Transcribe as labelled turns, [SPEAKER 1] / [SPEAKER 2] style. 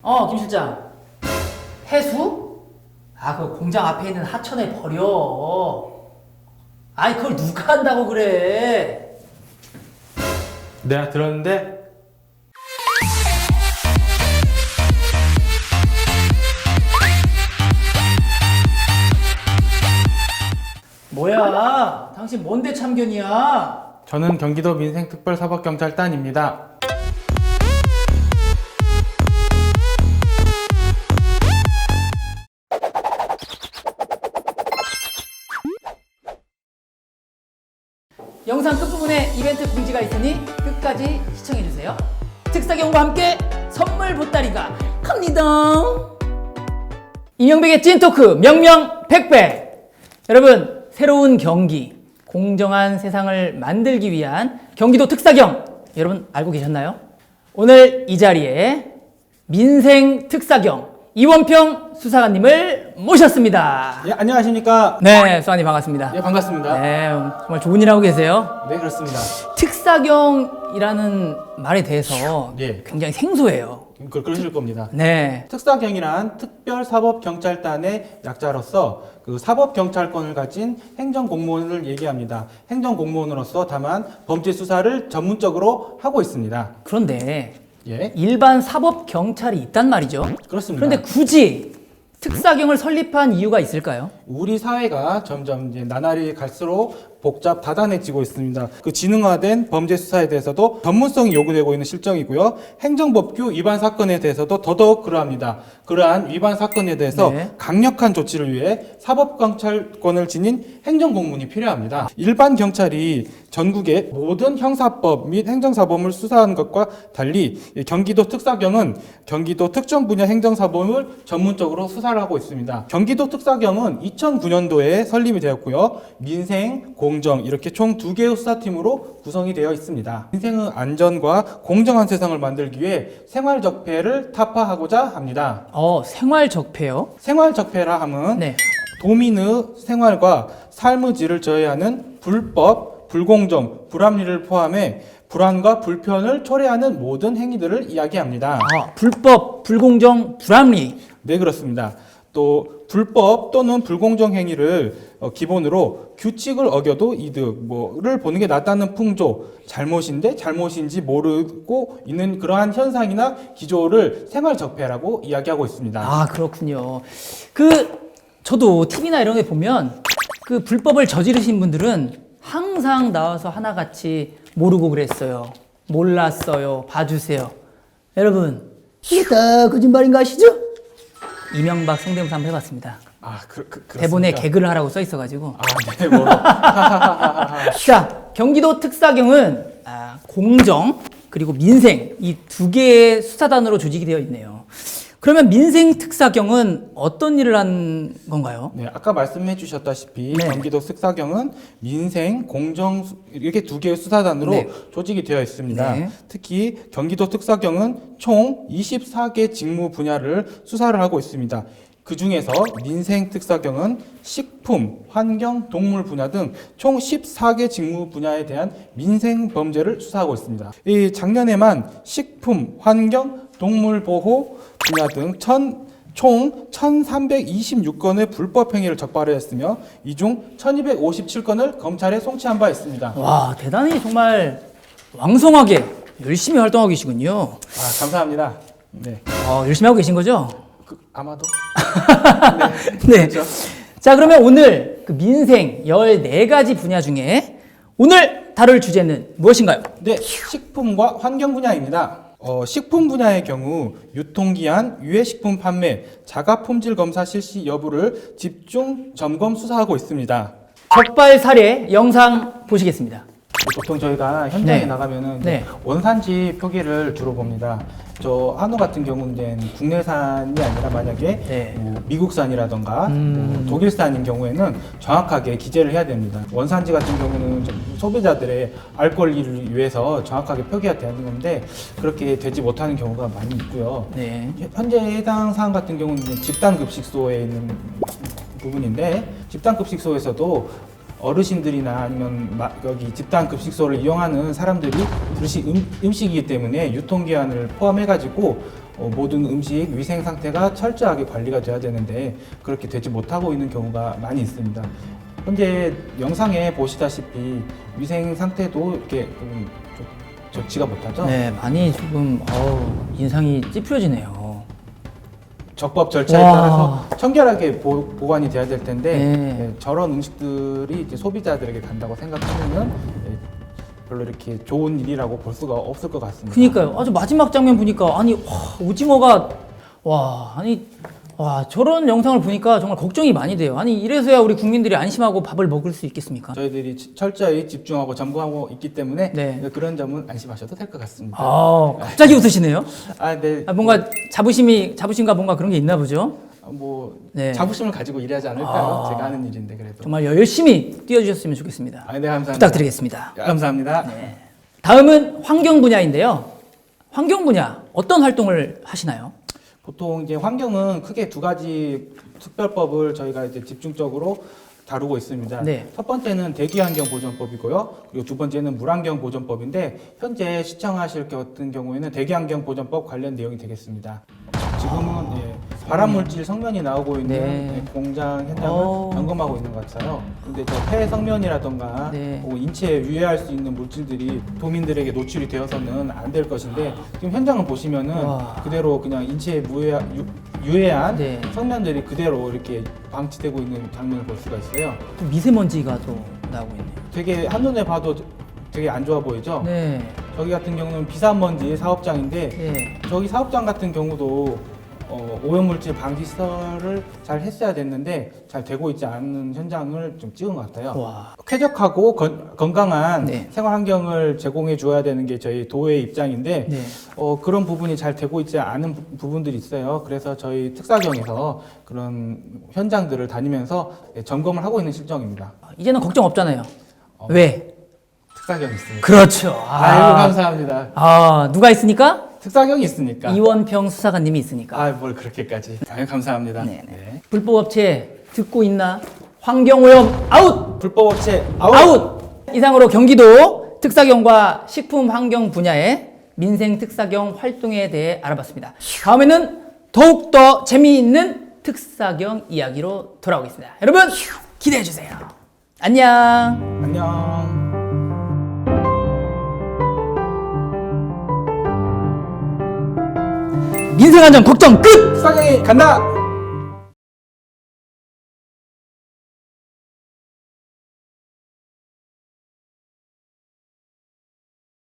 [SPEAKER 1] 어, 김 실장. 해수? 아, 그 공장 앞에 있는 하천에 버려. 아니, 그걸 누가 한다고 그래.
[SPEAKER 2] 내가 들었는데
[SPEAKER 1] 뭐야? 당신 뭔데 참견이야?
[SPEAKER 2] 저는 경기도 민생특별사법경찰단입니다.
[SPEAKER 1] 이벤트 공지가 있으니 끝까지 시청해주세요. 특사경과 함께 선물 보따리가 갑니다. 이명백의 찐토크 명명 백배. 여러분 새로운 경기, 공정한 세상을 만들기 위한 경기도 특사경 여러분 알고 계셨나요? 오늘 이 자리에 민생 특사경 이원평 수사관님을 모셨습니다.
[SPEAKER 2] 예, 안녕하십니까?
[SPEAKER 1] 네, 수사관님 반갑습니다.
[SPEAKER 2] 예, 반갑습니다.
[SPEAKER 1] 네, 정말 좋은 일 하고 계세요.
[SPEAKER 2] 네, 그렇습니다.
[SPEAKER 1] 특사경이라는 말에 대해서
[SPEAKER 2] 예.
[SPEAKER 1] 굉장히 생소해요.
[SPEAKER 2] 그, 그러실 겁니다.
[SPEAKER 1] 네.
[SPEAKER 2] 특사경이란 특별사법경찰단의 약자로서 그 사법경찰권을 가진 행정공무원을 얘기합니다. 행정공무원으로서 다만 범죄 수사를 전문적으로 하고 있습니다.
[SPEAKER 1] 그런데
[SPEAKER 2] 예,
[SPEAKER 1] 일반 사법 경찰이 있단 말이죠.
[SPEAKER 2] 그렇습니다.
[SPEAKER 1] 그런데 굳이 특사경을 설립한 이유가 있을까요?
[SPEAKER 2] 우리 사회가 점점 이제 나날이 갈수록 복잡 다단해지고 있습니다. 그 지능화된 범죄 수사에 대해서도 전문성이 요구되고 있는 실정이고요. 행정법규 위반 사건에 대해서도 더더욱 그러합니다. 그러한 위반 사건에 대해서
[SPEAKER 1] 네.
[SPEAKER 2] 강력한 조치를 위해 사법경찰권을 지닌 행정공무원이 필요합니다. 일반 경찰이 전국의 모든 형사법 및 행정사범을 수사하는 것과 달리 이 경기도 특사경은 경기도 특정 분야 행정사범을 전문적으로 수사를 하고 있습니다. 경기도 특사경은 2009년도에 설립이 되었고요. 민생, 공정 이렇게 총 두 개의 수사팀으로 구성이 되어 있습니다. 민생의 안전과 공정한 세상을 만들기 위해 생활 적폐를 타파하고자 합니다.
[SPEAKER 1] 어, 생활 적폐요?
[SPEAKER 2] 생활 적폐라 함은
[SPEAKER 1] 네.
[SPEAKER 2] 도민의 생활과 삶의 질을 저해하는 불법, 불공정, 불합리를 포함해 불안과 불편을 초래하는 모든 행위들을 이야기합니다.
[SPEAKER 1] 아, 불법, 불공정, 불합리.
[SPEAKER 2] 네, 그렇습니다. 또 불법 또는 불공정 행위를 어, 기본으로 규칙을 어겨도 이득 뭐를 보는 게 낫다는 풍조, 잘못인데 잘못인지 모르고 있는 그러한 현상이나 기조를 생활 적폐라고 이야기하고 있습니다.
[SPEAKER 1] 아, 그렇군요. 그 저도 TV나 이런 데 보면 그 불법을 저지르신 분들은 항상 나와서 하나같이 모르고 그랬어요. 몰랐어요. 봐주세요. 여러분, 이게 다 거짓말인가 아시죠? 이명박 성대모사 한번 해봤습니다.
[SPEAKER 2] 아, 그, 그, 그렇습니까?
[SPEAKER 1] 대본에 개그를 하라고 써 있어가지고.
[SPEAKER 2] 아, 네, 뭐.
[SPEAKER 1] 자, 경기도 특사경은 아, 공정 그리고 민생 이 두 개의 수사단으로 조직이 되어 있네요. 그러면 민생 특사경은 어떤 일을 한 건가요?
[SPEAKER 2] 네, 아까 말씀해 주셨다시피
[SPEAKER 1] 네.
[SPEAKER 2] 경기도 특사경은 민생, 공정 수- 이렇게 두 개의 수사단으로
[SPEAKER 1] 네.
[SPEAKER 2] 조직이 되어 있습니다.
[SPEAKER 1] 네.
[SPEAKER 2] 특히 경기도 특사경은 총 24개 직무 분야를 수사를 하고 있습니다. 그 중에서 민생 특사경은 식품, 환경, 동물 분야 등 총 14개 직무 분야에 대한 민생 범죄를 수사하고 있습니다. 이 작년에만 식품, 환경, 동물 보호 분야 등 천, 총 1,326건의 불법 행위를 적발했으며 이 중 1,257건을 검찰에 송치한 바 있습니다.
[SPEAKER 1] 와, 대단히 정말 왕성하게 열심히 활동하고 계시군요.
[SPEAKER 2] 아, 감사합니다. 네.
[SPEAKER 1] 어, 열심히 하고 계신 거죠?
[SPEAKER 2] 그, 아마도
[SPEAKER 1] 네.
[SPEAKER 2] 그렇죠.
[SPEAKER 1] 자, 그러면 오늘 그 민생 14가지 분야 중에 오늘 다룰 주제는 무엇인가요?
[SPEAKER 2] 네, 식품과 환경 분야입니다. 어, 식품 분야의 경우 유통기한, 유해식품 판매, 자가 품질 검사 실시 여부를 집중 점검 수사하고 있습니다.
[SPEAKER 1] 적발 사례 영상 보시겠습니다.
[SPEAKER 2] 보통 저희가 현장에
[SPEAKER 1] 네.
[SPEAKER 2] 나가면은
[SPEAKER 1] 네.
[SPEAKER 2] 원산지 표기를 주로 봅니다. 저 한우 같은 경우는 국내산이 아니라 만약에
[SPEAKER 1] 네.
[SPEAKER 2] 뭐 미국산이라던가
[SPEAKER 1] 음.
[SPEAKER 2] 뭐 독일산인 경우에는 정확하게 기재를 해야 됩니다. 원산지 같은 경우는 좀 소비자들의 알 권리를 위해서 정확하게 표기가 되는 건데 그렇게 되지 못하는 경우가 많이 있고요.
[SPEAKER 1] 네.
[SPEAKER 2] 현재 해당 사항 같은 경우는 이제 집단 급식소에 있는 부분인데 집단급식소에서도 어르신들이나 아니면 마- 여기 집단 급식소를 이용하는 사람들이 드시 음, 음식이기 때문에 유통기한을 포함해가지고 어, 모든 음식 위생 상태가 철저하게 관리가 돼야 되는데 그렇게 되지 못하고 있는 경우가 많이 있습니다. 현재 영상에 보시다시피 위생 상태도 이렇게 좀 좋- 좋지가 못하죠.
[SPEAKER 1] 네, 많이 지금 어우, 인상이 찌푸려지네요.
[SPEAKER 2] 적법 절차에
[SPEAKER 1] 와.
[SPEAKER 2] 따라서 청결하게 보, 보관이 돼야 될 텐데
[SPEAKER 1] 네.
[SPEAKER 2] 예, 저런 음식들이 이제 소비자들에게 간다고 생각하면은 예, 별로 이렇게 좋은 일이라고 볼 수가 없을 것 같습니다.
[SPEAKER 1] 그니까요. 아주 마지막 장면 보니까 아니 와, 오징어가 와 아니 와 저런 영상을 보니까 정말 걱정이 많이 돼요. 아니 이래서야 우리 국민들이 안심하고 밥을 먹을 수 있겠습니까?
[SPEAKER 2] 저희들이 치- 철저히 집중하고 점검하고 있기 때문에
[SPEAKER 1] 네.
[SPEAKER 2] 그런 점은 안심하셔도 될 것 같습니다.
[SPEAKER 1] 아 갑자기 웃으시네요.
[SPEAKER 2] 아, 네.
[SPEAKER 1] 아, 뭔가 자부심이 자부심과 뭔가 그런 게 있나 보죠.
[SPEAKER 2] 뭐, 뭐
[SPEAKER 1] 네.
[SPEAKER 2] 자부심을 가지고 일하지 않을까요?
[SPEAKER 1] 아.
[SPEAKER 2] 제가 하는 일인데 그래도.
[SPEAKER 1] 정말 열심히 뛰어주셨으면 좋겠습니다.
[SPEAKER 2] 아, 네, 감사합니다.
[SPEAKER 1] 부탁드리겠습니다.
[SPEAKER 2] 네, 감사합니다.
[SPEAKER 1] 다음은 환경 분야인데요. 환경 분야 어떤 활동을 하시나요?
[SPEAKER 2] 보통 이제 환경은 크게 두 가지 특별법을 저희가 이제 집중적으로 다루고 있습니다.
[SPEAKER 1] 네.
[SPEAKER 2] 첫 번째는 대기환경 보전법이고요. 그리고 두 번째는 물환경 보전법인데 현재 시청하실 것 같은 경우에는 대기환경 보전법 관련 내용이 되겠습니다. 지금은 예, 발암물질 성면이 나오고 있는
[SPEAKER 1] 네.
[SPEAKER 2] 예, 공장 현장을
[SPEAKER 1] 어.
[SPEAKER 2] 점검하고 있는 것 같아요. 근데 저폐 성면이라던가
[SPEAKER 1] 네.
[SPEAKER 2] 혹은 인체에 유해할 수 있는 물질들이 도민들에게 노출이 되어서는 안 될 것인데 지금 현장을 보시면은
[SPEAKER 1] 와.
[SPEAKER 2] 그대로 그냥 인체에 무해, 유, 유해한
[SPEAKER 1] 네.
[SPEAKER 2] 성면들이 그대로 이렇게 방치되고 있는 장면을 볼 수가 있어요.
[SPEAKER 1] 또 미세먼지가 또 나오고 있네요.
[SPEAKER 2] 되게 한눈에 봐도 되게 안 좋아 보이죠?
[SPEAKER 1] 네.
[SPEAKER 2] 저기 같은 경우는 비산먼지 사업장인데
[SPEAKER 1] 네.
[SPEAKER 2] 저기 사업장 같은 경우도 어, 오염물질 방지 시설을 잘 했어야 됐는데 잘 되고 있지 않은 현장을 좀 찍은 것 같아요.
[SPEAKER 1] 와.
[SPEAKER 2] 쾌적하고 건, 건강한
[SPEAKER 1] 네.
[SPEAKER 2] 생활 환경을 제공해 줘야 되는 게 저희 도의 입장인데
[SPEAKER 1] 네.
[SPEAKER 2] 어, 그런 부분이 잘 되고 있지 않은 부- 부분들이 있어요. 그래서 저희 특사경에서 그런 현장들을 다니면서 예, 점검을 하고 있는 실정입니다.
[SPEAKER 1] 이제는 걱정 없잖아요.
[SPEAKER 2] 어.
[SPEAKER 1] 왜?
[SPEAKER 2] 특사경이 있으니까.
[SPEAKER 1] 그렇죠.
[SPEAKER 2] 아이고 감사합니다.
[SPEAKER 1] 아, 누가 있으니까?
[SPEAKER 2] 특사경이 있으니까.
[SPEAKER 1] 이원평 수사관님이 있으니까.
[SPEAKER 2] 아, 뭘 그렇게까지. 아유, 감사합니다.
[SPEAKER 1] 네,
[SPEAKER 2] 네.
[SPEAKER 1] 불법 업체 듣고 있나? 환경오염 아웃!
[SPEAKER 2] 불법 업체 아웃!
[SPEAKER 1] 아웃! 이상으로 경기도 특사경과 식품 환경 분야의 민생 특사경 활동에 대해 알아봤습니다. 다음에는 더욱더 재미있는 특사경 이야기로 돌아오겠습니다. 여러분 기대해 주세요. 안녕.
[SPEAKER 2] 안녕.
[SPEAKER 1] 민생 안전 걱정 끝.
[SPEAKER 2] 특사경이 간다!